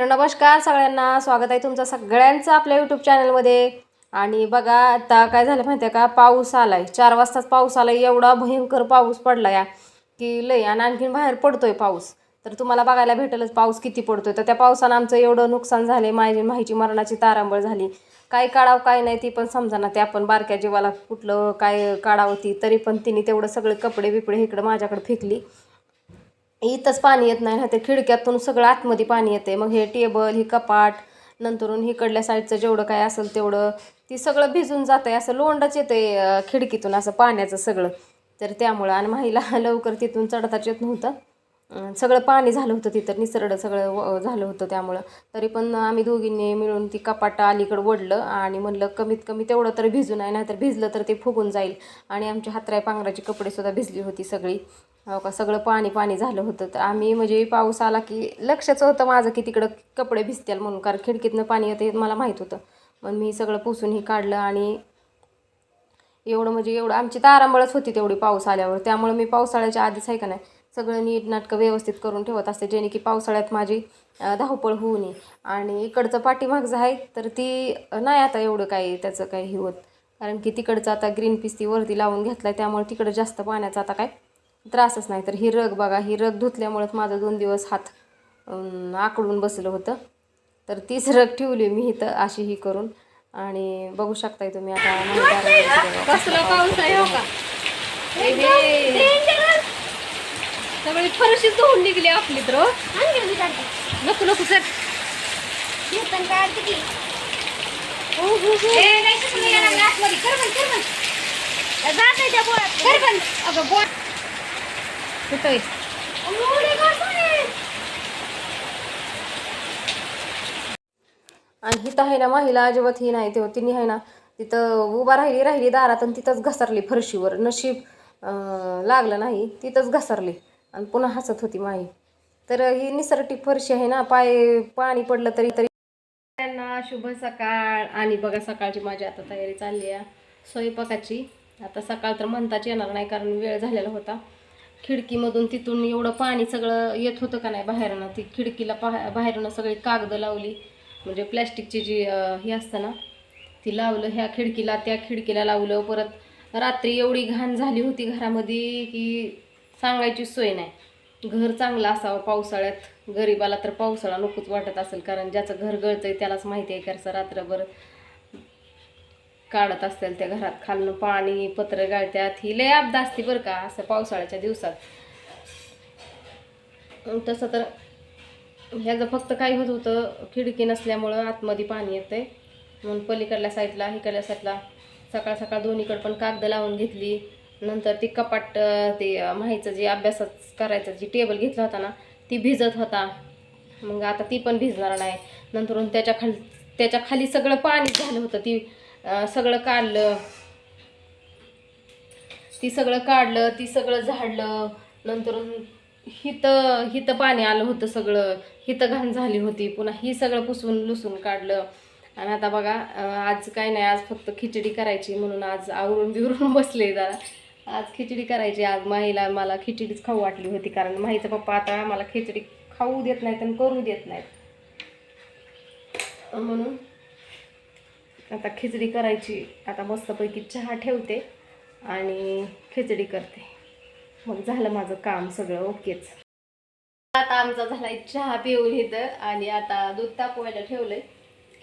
तर नमस्कार सगळ्यांना. स्वागत आहे तुमचं सगळ्यांचं आपल्या यूट्यूब चॅनलमध्ये आणि बघा आता काय झालं माहिती आहे का? पाऊस आलाय. चार वाजताच पाऊस आलाय. एवढा भयंकर पाऊस पडला या की लय. आणि आणखीन बाहेर पडतोय पाऊस. तर तुम्हाला बघायला भेटेलच पाऊस किती पडतोय. तर त्या पावसानं आमचं एवढं नुकसान झाले माझी माहिती मरणाची तारांबळ झाली. काय काढावं काय नाही ती पण समजा ते आपण बारक्या जीवाला कुठलं काय काढावं ती तरी पण तिने तेवढं सगळे कपडे बिपडे इकडं माझ्याकडे फेकली. इथंच पाणी येत नाही ना ते खिडक्यातून सगळं आतमध्ये पाणी येते मग हे टेबल ही कपाट नंतरून इकडल्या साईडचं जेवढं काय असेल तेवढं ती सगळं भिजून जात आहे असं लोंडच येते खिडकीतून असं पाण्याचं सगळं. तर त्यामुळं आणि महिला लवकर तिथून चढताच येत नव्हतं. सगळं पाणी झालं होतं तिथं निसरडं सगळं झालं होतं त्यामुळं. तरी पण आम्ही दोघींनी मिळून ती कपाट अलीकडं ओढलं आणि म्हणलं कमीत कमी तेवढं तर भिजू नाही नाहीतर भिजलं तर ते फुगून जाईल. आणि आमच्या हातराय पांघराची कपडेसुद्धा भिजली होती सगळी. हो का सगळं पाणी पाणी झालं होतं. तर आम्ही म्हणजे पाऊस आला की लक्षच होतं माझं की तिकडं कपडे भिजतील म्हणून कारण खिडकीतनं पाणी येतं हे मला माहीत होतं. मग मी सगळं पुसूनही काढलं आणि एवढं म्हणजे एवढं आमची तारांबळच होती तेवढी पाऊस आल्यावर. त्यामुळे मी पावसाळ्याच्या आधीच आहे का नाही सगळं नीट नाटकं व्यवस्थित करून ठेवत असते जेणे की पावसाळ्यात माझी धावपळ होऊ नये. आणि इकडचं पाठीमागचं आहे तर ती नाही आता एवढं काही त्याचं काही हे होत. कारण की तिकडचं आता ग्रीन पीस ती वरती लावून घेतला आहे त्यामुळे तिकडं जास्त पाण्याचा आता काय त्रासच नाही. तर ही रग बघा ही रग धुतल्यामुळेच माझं दोन दिवस हात आकडून बसलं होतं. तर तीच रग ठेवली मी इथं अशी ही करून. आणि बघू शकताय तुम्ही आता हो हे हे. सगळी फरशीच धुवून निघली आपली तर हो. नको नको सर कुठं आणि हिथं आहे ना महिला अजिबात ही नाही. तेव्हा तिने आहे ना तिथं उभा राहिली राहिली दारात आणि तिथंच घसरली फरशीवर. नशीब लागलं नाही तिथंच घसरली. आणि पुन्हा हसत होती माई. तर ही निसरटी फरशी आहे ना पाय पाणी पडलं तरी तरी. त्यांना शुभ सकाळ. आणि बघा सकाळची माझी आता तयारी चालली आहे. स्वयंपाकाची. आता सकाळ तर म्हणताच येणार नाही कारण वेळ झालेला होता. खिडकीमधून तिथून एवढं पाणी सगळं येत होतं का नाही बाहेरनं? ती खिडकीला पा बाहेरनं सगळी कागदं लावली. म्हणजे प्लॅस्टिकची जी हे असतं ना ती लावलं ह्या खिडकीला त्या खिडकीला लावलं. परत रात्री एवढी घाण झाली होती घरामध्ये की सांगायची सोय नाही. घर चांगलं असावं पावसाळ्यात. गरिबाला तर पावसाळा नकोच वाटत असेल कारण ज्याचं घर गळतं आहे त्यालाच माहिती आहे. कसं रात्रभर काढत असतील त्या घरात खालनं पाणी पत्र गाळत्यात. ही लय आपदा असते बरं का असं पावसाळ्याच्या दिवसात. तसं तर ह्याचं फक्त काय होत होतं खिडकी नसल्यामुळं आतमध्ये पाणी येतंय. म्हणून पलीकडल्या साईडला इकडल्या साईडला सकाळ सकाळ दोन्हीकडे पण कागद लावून घेतली. नंतर ती कपाट ते माहीचं जे अभ्यासात करायचं जी टेबल घेतला होता ना ती भिजत होता. मग आता ती पण भिजणार नाही. नंतर त्याच्याखाली त्याच्याखाली सगळं पाणी झालं होतं. ती सगळं काढलं. ती सगळं काढलं ती सगळं झाडलं. नंतर हिथं हिथं पाणी आलं होतं सगळं. हिथं घाण झाली होती. पुन्हा ही सगळं पुसून लुसून काढलं. आणि आता बघा आज काय नाही आज फक्त खिचडी करायची म्हणून आज आवरून बिवरून बसले जरा. आज खिचडी करायची आज माहीला मला खिचडीच खाऊ वाटली होती कारण माहीचा पप्पा आता मला खिचडी खाऊ देत नाहीत आणि करू देत नाहीत. म्हणून आता खिचडी करायची. आता मस्तपैकी चहा ठेवते आणि खिचडी करते. मग झालं माझं काम सगळं ओकेच. आता आमचा झालाय चहा पिऊन इथं आणि आता दूध तापवायला ठेवलंय.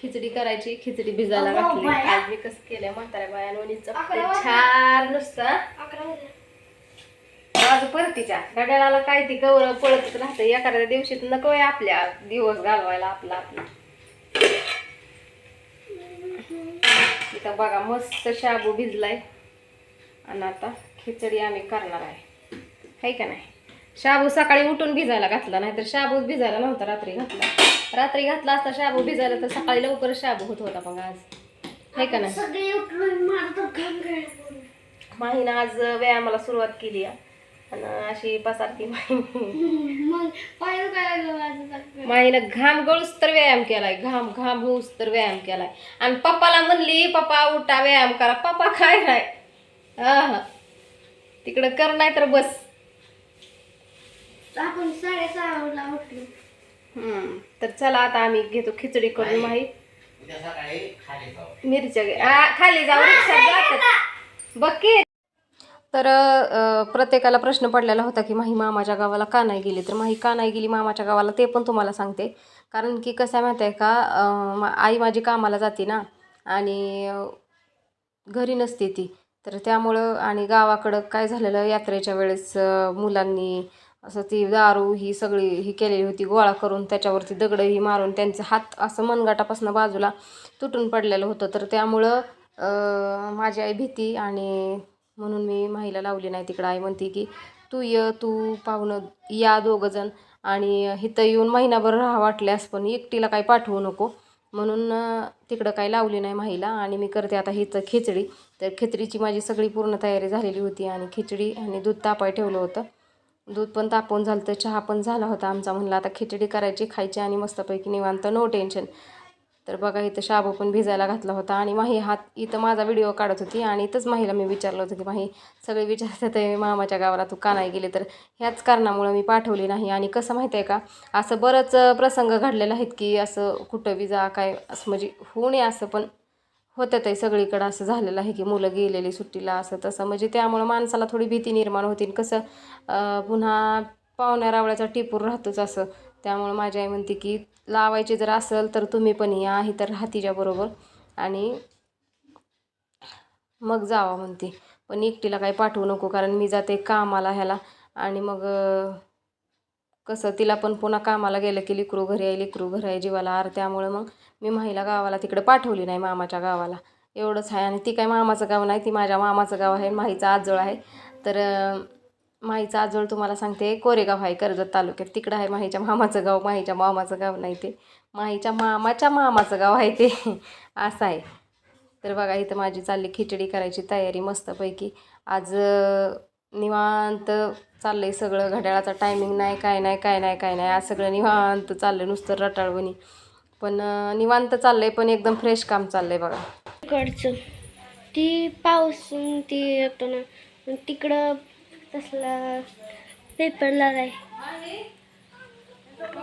खिचडी करायची खिचडी भिजायला घातली. आज मी कसं केलंय म्हाताऱ्या बायांवणीच छान नुसतं. परतीच्या गड्याला काय ती गौरव पळतच राहतं. एखाद्या दिवशी नको आहे आपल्या दिवस घालवायला आपला आपला. इथं बघा मस्त शाबू भिजलाय. आणि आता खिचडी आम्ही करणार आहे. है का नाही? शाबू सकाळी उठून भिजायला घातला नाही तर शाबूच भिजायला नव्हता रात्री घातला. रात्री घातला असता शाबू भिजायला तर सकाळी लवकर शाबू होत होता मग आज. है का नाही? सगळे उठून मारतो घाम गळ्यात. माहीनं आज व्यायामाला सुरुवात केली आणि अशी पसारती माही मग माझं? माईनं घाम गळूस तर व्यायाम केलाय. घाम घाम होऊस तर व्यायाम केलाय. आणि पप्पाला म्हणली पप्पा उठा व्यायाम करा. पप्पा काय नाही. हा तिकडं कर नाही तर बस. आपण साडेसहा ला उठलो. तर चला आता आम्ही घेतो खिचडी करून माही. मिरच्या खाली जाऊ बघ की. तर प्रत्येकाला प्रश्न पडलेला होता की माही मामाच्या गावाला का नाही गेली? तर माही का नाही गेली मामाच्या गावाला ते पण तुम्हाला सांगते. कारण की कसं आहे माहिती आहे का आई माझी कामाला जाते ना आणि घरी नसते ती. तर त्यामुळं आणि गावाकडं काय झालेलं यात्रेच्या वेळेस मुलांनी असं ती दारू ही सगळी ही केलेली होती गोळा करून त्याच्यावरती दगडं ही मारून त्यांचे हात असं मनगाटापासून बाजूला तुटून पडलेलं होतं. तर त्यामुळं माझी आई भीती आणि म्हणून मी माहीला लावली नाही. तिकडं आई म्हणते की तू ये तू पाहुणं या दोघंजण आणि इथं येऊन महिनाभर राहा वाटल्यास पण एकटीला काही पाठवू नको. म्हणून तिकडं काही लावली नाही माहीला आणि मी करते आता हिचं खिचडी. तर खिचडीची माझी सगळी पूर्ण तयारी झालेली होती आणि खिचडी आणि दूध तापाय ठेवलं होतं. दूध पण तापवून झालं तर चहा पण झाला होता आमचा. म्हणलं आता खिचडी करायची खायची आणि मस्तपैकी निवांत नो टेन्शन तर बघा इथं शाबू पण भिजायला घातला होता आणि माही हात इथं माझा व्हिडिओ काढत होती आणि इथंच माहीला मी विचारलं होतं की माही सगळे विचारतात होते मामाच्या गावाला तू का नाही गेले? तर ह्याच कारणामुळं मी पाठवली नाही. आणि कसं माहिती आहे का असं बरंच प्रसंग घडलेले आहेत की असं कुठं बी जा काय असं म्हणजे होऊ नये असं पण होतं ते सगळीकडं असं झालेलं आहे की मुलं गेलेली सुट्टीला असं तसं. म्हणजे त्यामुळं माणसाला थोडी भीती निर्माण होती कसं पुन्हा पाहुण्या रावळ्याचा टिपूर राहतोच असं. त्यामुळं माझी आई म्हणते की लावायचे जर असेल तर तुम्ही पण या ही तर राहा बरोबर. आणि मग जावा म्हणते. पण एकटीला काही पाठवू नको कारण मी जाते कामाला ह्याला. आणि मग कसं तिला पण पुन्हा कामाला गेलं की लिकरू घरी आहे लिकरू घरी आहे जीवाला आर त्यामुळे मग मी माहीला गावाला तिकडे पाठवली नाही मामाच्या गावाला. एवढंच आहे. आणि ती काय मामाचं गाव नाही ती माझ्या मामाचं गाव आहे. माहीचं आजोळ आहे. तर माहीचं आजोळ तुम्हाला सांगते कोरेगाव आहे कर्जत तालुक्यात. तिकडं आहे माहीच्या मामाचं गाव माहीच्या मामाचं गाव नाही ते. माहीच्या मामाच्या मामाचं गाव आहे ते. असं आहे. तर बघा इथं माझी चालली खिचडी करायची तयारी मस्तपैकी. आज निवांत निवांत चाललंय सगळं. घड्याळाचा टायमिंग नाही काय नाही काय नाही काय नाही. आज सगळं निवांत चाललं नुसतं रटाळवणी. पण निवांत चाललंय पण एकदम फ्रेश काम चाललंय बघा. तिकडचं ती पाऊस ती येतो ना. तिकडं तसला पेपर लागाय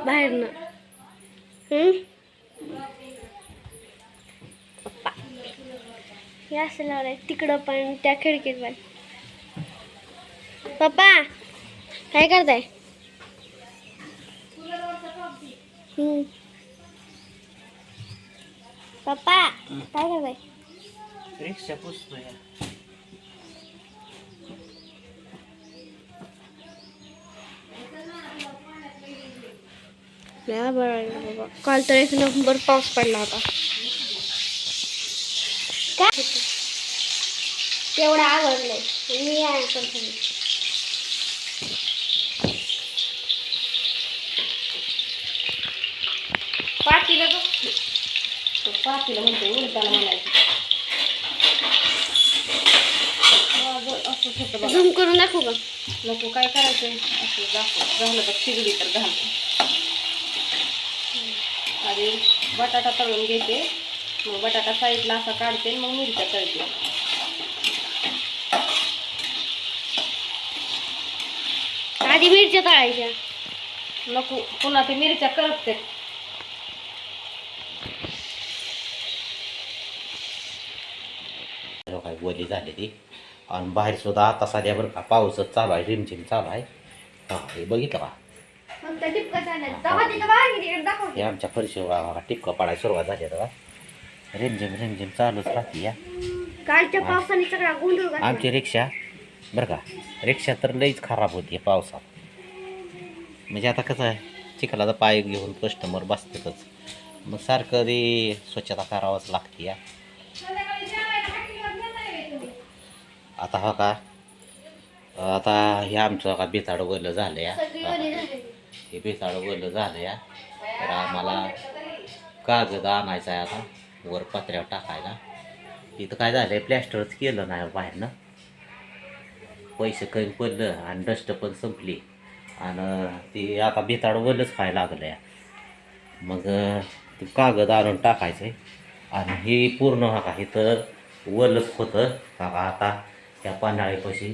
बाहेरनं. हे? असं लावलंय. तिकडं पण त्या खिडकीत पण. पप्पा काय करताय? हम्म. पप्पा काय करताय रिक्षा पुसतोय नाही बरं बाबा काल तर एक नंबर पाऊस पडला होता काय तेवढं आवडलंय मी आहे पण खाली. पाटीला म्हणते उलटाला म्हणायचं. होतं बघा. झूम करून दाखवू का नको काय करायचं असं दाखव. झालं तर खिचडी तर घाल. आधी बटाटा तळून घेते. मग बटाटा साईडला असा काढते आणि मग मिरच्या तळते. आधी मिरच्या तळायच्या. नको पुन्हा ते मिरच्या करपते. काय बोली झाली ती. आणि बाहेर सुद्धा आता सध्या बरं का पाऊसच चालू आहे रिमझिम चालू आहे. हा हे बघितलं का? हे आमच्या फरशीवर टिपका पडायला सुरुवात झाली आता रिमझिम रिमझिम चालूच राहते या. कालच्या पावसाने सगळा गोंधळ. आमची रिक्षा बरं का रिक्षा तर लईच खराब होती पावसात. म्हणजे आता कसं आहे चिखलाचा पाय घेऊन कस्टमर बसतातच. मग सारखं ते स्वच्छता करावंच लागते या. आता हो का? आता हे आमचं का बेताड वरलं झालं या झाली. हे बेताड वरलं झालं या तर आम्हाला कागद आणायचा आहे आता वर पत्र्यावर टाकायला. इथं काय झालंय प्लॅस्टरच केलं नाही बाहेरनं. पैसे कमी पडलं आणि डस्ट पण संपली. आणि ते आता बेताड वरलंच व्हायला लागलं या मग ते कागद आणून टाकायचं आणि हे पूर्ण हा का इथं वरलंच होतं. का आता त्या पानाळीपाशी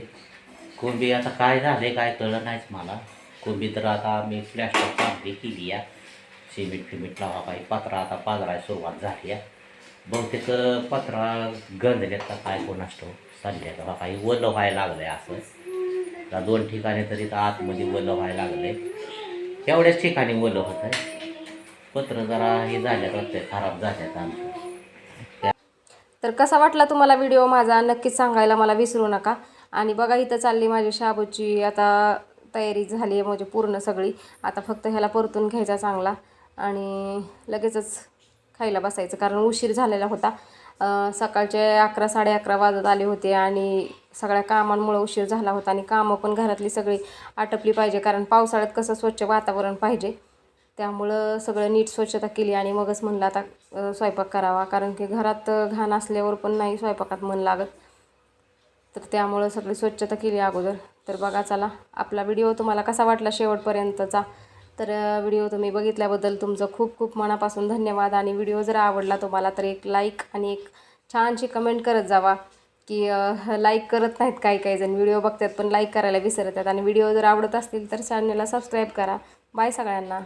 कोंबी आता काय झाले काय कळलं नाहीच मला. कोंबी तर आता आम्ही प्लॅस्टर चांगली केली या. सिमेंट फिमेंट लावा काही पत्रा आता पाजरायला सुरुवात झाली आहे बहुतेक पत्रा गंजल्यात का काय कोण असतो चालले का काही वलं व्हायला लागलं आहे असं. आता दोन ठिकाणी तरी तर आतमध्ये वलं व्हायला लागले एवढ्याच ठिकाणी वलं होत आहे पत्र जरा हे झाल्यात ते खराब झाल्यात आमचं. तर कसा वाटला तुम्हाला व्हिडिओ माझा? नक्कीच सांगायला मला विसरू नका. आणि बघा इथं चालली माझी शाबूची. आता तयारी झाली आहे म्हणजे पूर्ण सगळी. आता फक्त ह्याला परतून घ्यायचा चांगला. आणि लगेचच खायला बसायचं कारण उशीर झालेला होता. सकाळचे अकरा साडे अकरा वाजत आले होते आणि सगळ्या कामांमुळे उशीर झाला होता. आणि कामं पण घरातली सगळी आटपली पाहिजे कारण पावसाळ्यात कसं स्वच्छ वातावरण पाहिजे. त्यामुळं सगळं नीट स्वच्छता केली आणि मगच म्हणलं आता स्वयंपाक करावा. कारण की घरात घाण असल्यावर पण नाही स्वयंपाकात मन लागत. तर त्यामुळं सगळी स्वच्छता केली अगोदर. तर बघा चला आपला व्हिडिओ तुम्हाला कसा वाटला शेवटपर्यंतचा? तर व्हिडिओ तुम्ही बघितल्याबद्दल तुमचं खूप खूप मनापासून धन्यवाद. आणि व्हिडिओ जर आवडला तुम्हाला तर एक लाईक आणि एक छानशी कमेंट करत जावा. की लाईक करत नाहीत काही काही जण. व्हिडिओ बघतात पण लाईक करायला विसरतात. आणि व्हिडिओ जर आवडत असतील तर चॅनलला सबस्क्राईब करा. बाय सगळ्यांना.